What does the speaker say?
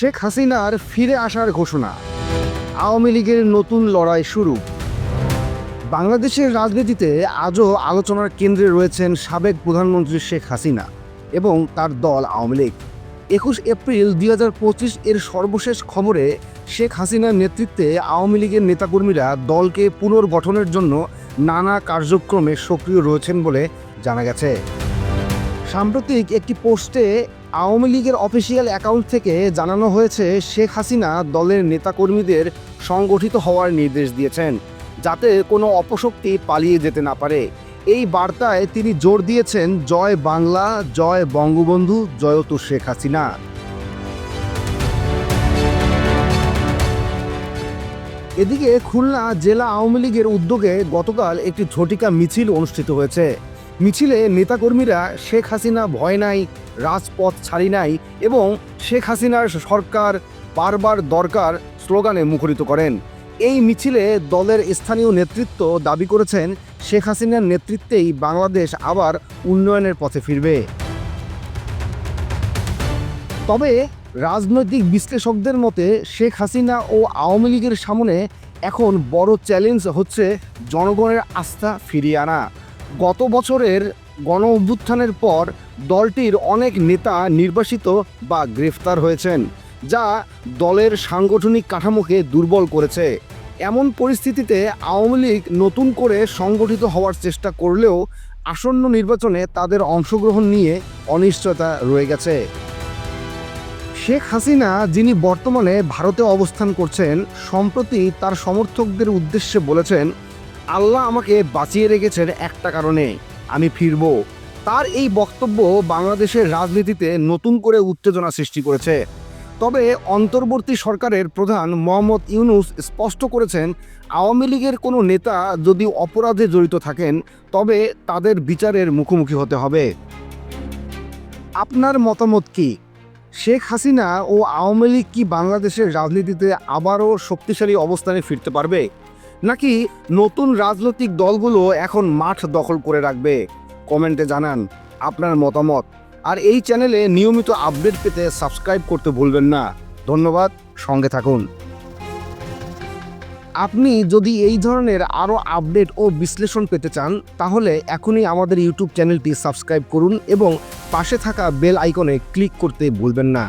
শেখ হাসিনার ফিরে আসার ঘোষণা। আওয়ামী লীগের নতুন লড়াই শুরু। বাংলাদেশের রাজনীতিতে আজও আলোচনার কেন্দ্রে রয়েছেন সাবেক প্রধানমন্ত্রী শেখ হাসিনা এবং তার দল আওয়ামী লীগ। একুশ এপ্রিল দুই হাজার পঁচিশ এর সর্বশেষ খবরে শেখ হাসিনার নেতৃত্বে আওয়ামী লীগের নেতাকর্মীরা দলকে পুনর্গঠনের জন্য নানা কার্যক্রমে সক্রিয় রয়েছেন বলে জানা গেছে। সাম্প্রতিক একটি পোস্টে আওয়ামী লীগের অফিসিয়াল অ্যাকাউন্ট থেকে জানানো হয়েছে, শেখ হাসিনা দলের নেতাকর্মীদের সংগঠিত হওয়ার নির্দেশ দিয়েছেন, যাতে কোনো অপশক্তি পালিয়ে যেতে না পারে। এই বার্তায় তিনি জোর দিয়েছেন, জয় বাংলা, জয় বঙ্গবন্ধু জয়তু শেখ হাসিনা। এদিকে খুলনা জেলা আওয়ামী লীগের উদ্যোগে গতকাল একটি ঝটিকা মিছিল অনুষ্ঠিত হয়েছে। মিছিলে নেতাকর্মীরা শেখ হাসিনা ভয় নাই, রাজপথ ছাড়ি নাই এবং শেখ হাসিনার সরকার বারবার দরকার স্লোগানে মুখরিত করেন। এই মিছিলে দলের স্থানীয় নেতৃত্ব দাবি করেছেন, শেখ হাসিনার নেতৃত্বেই বাংলাদেশ আবার উন্নয়নের পথে ফিরবে। তবে রাজনৈতিক বিশ্লেষকদের মতে শেখ হাসিনা ও আওয়ামী লীগের সামনে এখন বড় চ্যালেঞ্জ হচ্ছে জনগণের আস্থা ফিরিয়ে আনা। গত বছরের গণ অভ্যুত্থানের পর দলটির অনেক নেতা নির্বাসিত বা গ্রেফতার হয়েছেন, যা দলের সাংগঠনিক কাঠামোকে দুর্বল করেছে। এমন পরিস্থিতিতে আওয়ামী লীগ নতুন করে সংগঠিত হওয়ার চেষ্টা করলেও আসন্ন নির্বাচনে তাদের অংশগ্রহণ নিয়ে অনিশ্চয়তা রয়ে গেছে। শেখ হাসিনা, যিনি বর্তমানে ভারতে অবস্থান করছেন, সম্প্রতি তার সমর্থকদের উদ্দেশ্যে বলেছেন আল্লাহ আমাকে বাঁচিয়ে রেখেছেন একটা কারণে, আমি ফিরব। তার এই বক্তব্য বাংলাদেশের রাজনীতিতে নতুন করে উত্তেজনা সৃষ্টি করেছে। তবে অন্তর্বর্তী সরকারের প্রধান মোহাম্মদ ইউনুস স্পষ্ট করেছেন, আওয়ামী লীগের কোনো নেতা যদি অপরাধে জড়িত থাকেন, তবে তাদের বিচারের মুখোমুখি হতে হবে। আপনার মতামত কি? শেখ হাসিনা ও আওয়ামী লীগ কি বাংলাদেশের রাজনীতিতে আবারও শক্তিশালী অবস্থানে ফিরতে পারবে? নাকি নতুন রাজনৈতিক দলগুলো এখন মাঠ দখল করে রাখবে? কমেন্টে জানান আপনার মতামত। আর এই চ্যানেলে নিয়মিত আপডেট পেতে সাবস্ক্রাইব করতে ভুলবেন না। ধন্যবাদ, সঙ্গে থাকুন। আপনি যদি এই ধরনের আরও আপডেট ও বিশ্লেষণ পেতে চান, তাহলে এখনই আমাদের ইউটিউব চ্যানেলটি সাবস্ক্রাইব করুন এবং পাশে থাকা বেল আইকনে ক্লিক করতে ভুলবেন না।